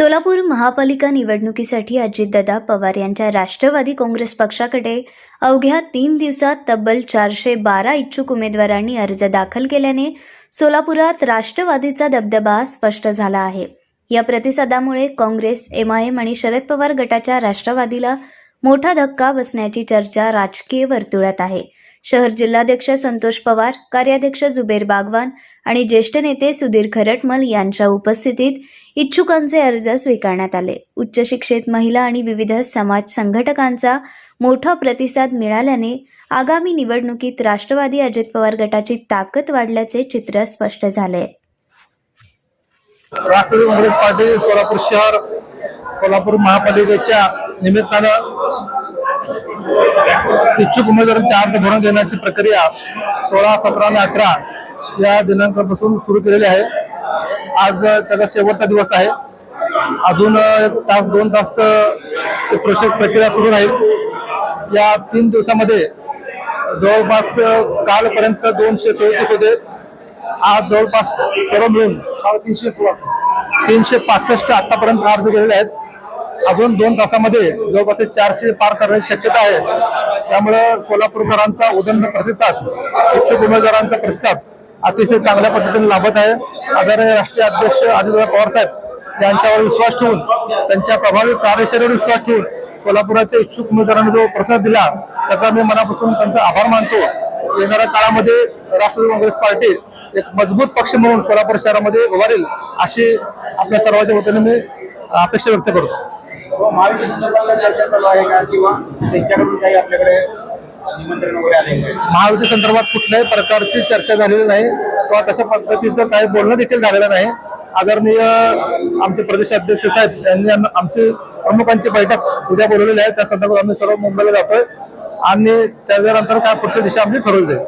सोलापूर महापालिका निवडणुकीसाठी अजितदादा पवार यांच्या राष्ट्रवादी काँग्रेस पक्षाकडे अवघ्या तीन दिवसात तब्बल चारशे बारा इच्छुक उमेदवारांनी अर्ज दाखल केल्याने सोलापुरात राष्ट्रवादीचा दबदबा स्पष्ट झाला आहे. या प्रतिसादामुळे काँग्रेस एमआयएम आणि शरद पवार गटाच्या राष्ट्रवादीला मोठा धक्का बसण्याची चर्चा राजकीय वर्तुळात आहे. शहर जिल्हाध्यक्ष संतोष पवार कार्याध्यक्ष जुबेर बागवान आणि ज्येष्ठ नेते सुधीर खरटमल यांच्या उपस्थितीत इच्छुकांचे अर्ज स्वीकारण्यात आले. उच्च शिक्षित महिला आणि विविध समाज संघटकांचा मोठा प्रतिसाद मिळाल्याने आगामी निवडणुकीत राष्ट्रवादी अजित पवार गटाची ताकद वाढल्याचे चित्र स्पष्ट झाले. राष्ट्रवादी काँग्रेस पार्टी सोलापूर शहर सोलापूर महापालिकेच्या निमित्तानं इच्छुक उमेदवारांचे अर्ज भरून देण्याची प्रक्रिया सोळा सतरा आणि अठरा या दिनांकापासून सुरू केलेली आहे. आज त्याचा शेवटचा दिवस आहे. अजून तास दोन तास प्रोसेस प्रक्रिया सुरू राहील. या तीन दिवसामध्ये जवळपास कालपर्यंत दोनशे चौतीस होते. आज जवळपास सर्व मिळून साडेतीनशे तीनशे पासष्ट आतापर्यंत अर्ज केलेले आहेत. अजून दोन तासामध्ये जवळपास ते चारशे पार करण्याची शक्यता आहे. त्यामुळे सोलापूरकरांचा उदंड प्रतिसाद इच्छुक उमेदवारांचा प्रतिसाद अतिशय चांगल्या पद्धतीने लाभत आहे. आदरणीय राष्ट्रीय अध्यक्ष अजितदादा पवार साहेब यांच्यावर विश्वास ठेवून त्यांच्या प्रभावी कार्यशैलीवर विश्वास ठेवून सोलापुराच्या इच्छुक उमेदवारांनी जो प्रतिसाद दिला त्याचा मी मनापासून त्यांचा आभार मानतो. येणाऱ्या काळामध्ये राष्ट्रवादी काँग्रेस पार्टी एक मजबूत पक्ष म्हणून सोलापूर शहरामध्ये उभारेल अशी आपल्या सर्वांच्या वतीने मी अपेक्षा व्यक्त करतो. महाविकास संदर्भातला चर्चा चालू आहे का? किंवा त्यांच्याकडून काही आपल्याकडे निमंत्रण वगैरे आले का? महायुती संदर्भात कुठल्याही प्रकारची चर्चा झालेली नाही. किंवा तशा पद्धतीचं काही बोलणं देखील झालेलं नाही. आदरणीय आमचे प्रदेश अध्यक्ष साहेब यांनी आम- आमची प्रमुखांची बैठक उद्या बोलवलेली आहे. त्या संदर्भात आम्ही सर्व मुंबईला जातोय. आणि त्याच्यानंतर काय पुढची दिशा आमची ठरवली जाईल.